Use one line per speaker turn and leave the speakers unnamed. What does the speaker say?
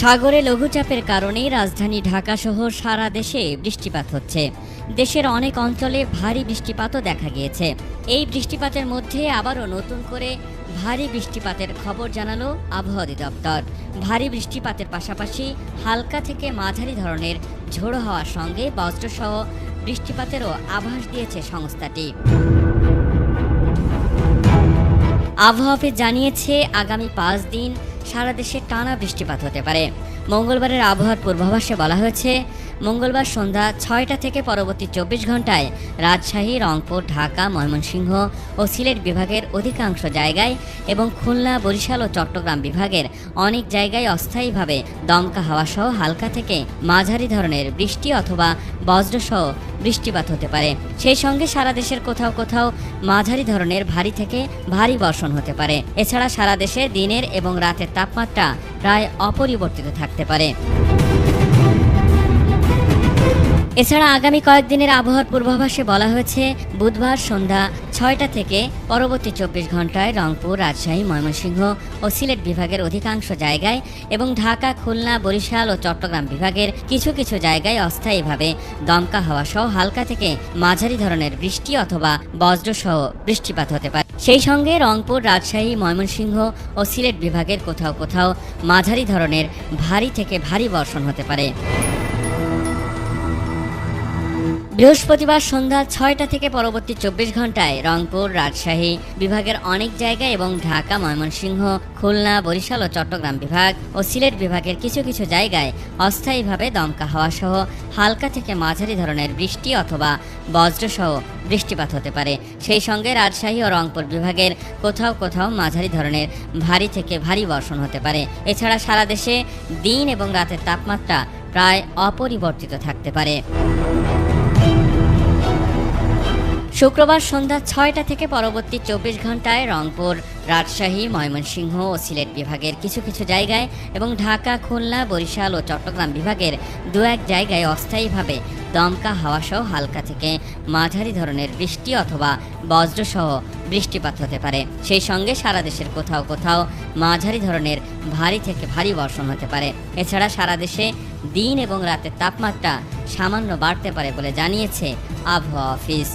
সাগরে লঘুচাপের কারণে রাজধানী ঢাকা সহ সারা দেশে বৃষ্টিপাত হচ্ছে। দেশের অনেক অঞ্চলে ভারী বৃষ্টিপাতও দেখা গিয়েছে। এই বৃষ্টিপাতের মধ্যে আবারও নতুন করে ভারী বৃষ্টিপাতের খবর জানালো আবহাওয়া অধিদপ্তর। ভারী বৃষ্টিপাতের পাশাপাশি হালকা থেকে মাঝারি ধরনের ঝোড়ো হওয়ার সঙ্গে বজ্রসহ বৃষ্টিপাতেরও আভাস দিয়েছে সংস্থাটি। আবহাওয়া জানিয়েছে, আগামী পাঁচ দিন সারা দেশে টানা বৃষ্টিপাত হতে পারে। মঙ্গলবারের আবহাওয়ার পূর্বাভাসে বলা হয়েছে মঙ্গলবার সন্ধ্যা ছয়টা থেকে পরবর্তী চব্বিশ ঘন্টায় রাজশাহী, রংপুর, ঢাকা, ময়মনসিংহ ও সিলেট বিভাগের অধিকাংশ জায়গায় এবং খুলনা, বরিশাল ও চট্টগ্রাম বিভাগের অনেক জায়গায় অস্থায়ীভাবে দমকা হাওয়া সহ হালকা থেকে মাঝারি ধরনের বৃষ্টি অথবা বজ্রসহ বৃষ্টিপাত হতে পারে। সেই সঙ্গে সারা দেশের কোথাও কোথাও মাঝারি ধরনের ভারী থেকে ভারী বর্ষণ হতে পারে। এছাড়া সারা দেশে দিনের এবং রাতের তাপমাত্রা প্রায় অপরিবর্তিত থাকতে পারে। এছাড়া আগামী কয়েকদিনের আবহাওয়ার পূর্বাভাসে বলা হয়েছে, বুধবার সন্ধ্যা ছয়টা থেকে পরবর্তী চব্বিশ ঘন্টায় রংপুর, রাজশাহী, ময়মনসিংহ ও সিলেট বিভাগের অধিকাংশ জায়গায় এবং ঢাকা, খুলনা, বরিশাল ও চট্টগ্রাম বিভাগের কিছু কিছু জায়গায় অস্থায়ীভাবে দমকা হাওয়া সহ হালকা থেকে মাঝারি ধরনের বৃষ্টি অথবা বজ্রসহ বৃষ্টিপাত হতে পারে। সেই সঙ্গে রংপুর, রাজশাহী, ময়মনসিংহ ও সিলেট বিভাগের কোথাও কোথাও মাঝারি ধরনের ভারী থেকে ভারী বর্ষণ হতে পারে। বৃহস্পতিবার সন্ধ্যা ছয়টা থেকে পরবর্তী চব্বিশ ঘন্টায় রংপুর, রাজশাহী বিভাগের অনেক জায়গায় এবং ঢাকা, ময়মনসিংহ, খুলনা, বরিশাল ও চট্টগ্রাম বিভাগ ও সিলেট বিভাগের কিছু কিছু জায়গায় অস্থায়ীভাবে দমকা হাওয়া সহ হালকা থেকে মাঝারি ধরনের বৃষ্টি অথবা বজ্রসহ বৃষ্টিপাত হতে পারে। সেই সঙ্গে রাজশাহী ও রংপুর বিভাগের কোথাও কোথাও মাঝারি ধরনের ভারী থেকে ভারী বর্ষণ হতে পারে। এছাড়া সারা দেশে দিন এবং রাতের তাপমাত্রা প্রায় অপরিবর্তিত থাকতে পারে। শুক্রবার সন্ধ্যা ছয়টা থেকে পরবর্তী চব্বিশ ঘন্টায় রংপুর, রাজশাহী, ময়মনসিংহ ও সিলেট বিভাগের কিছু কিছু জায়গায় এবং ঢাকা, খুলনা, বরিশাল ও চট্টগ্রাম বিভাগের দু এক জায়গায় অস্থায়ীভাবে দমকা হাওয়াসহ হালকা থেকে মাঝারি ধরনের বৃষ্টি অথবা বজ্রসহ বৃষ্টিপাত হতে পারে। সেই সঙ্গে সারা দেশের কোথাও কোথাও মাঝারি ধরনের ভারী থেকে ভারী বর্ষণ হতে পারে। এছাড়া সারা দেশে দিন এবং রাতের তাপমাত্রা সামান্য বাড়তে পারে বলে জানিয়েছে আবহাওয়া অফিস।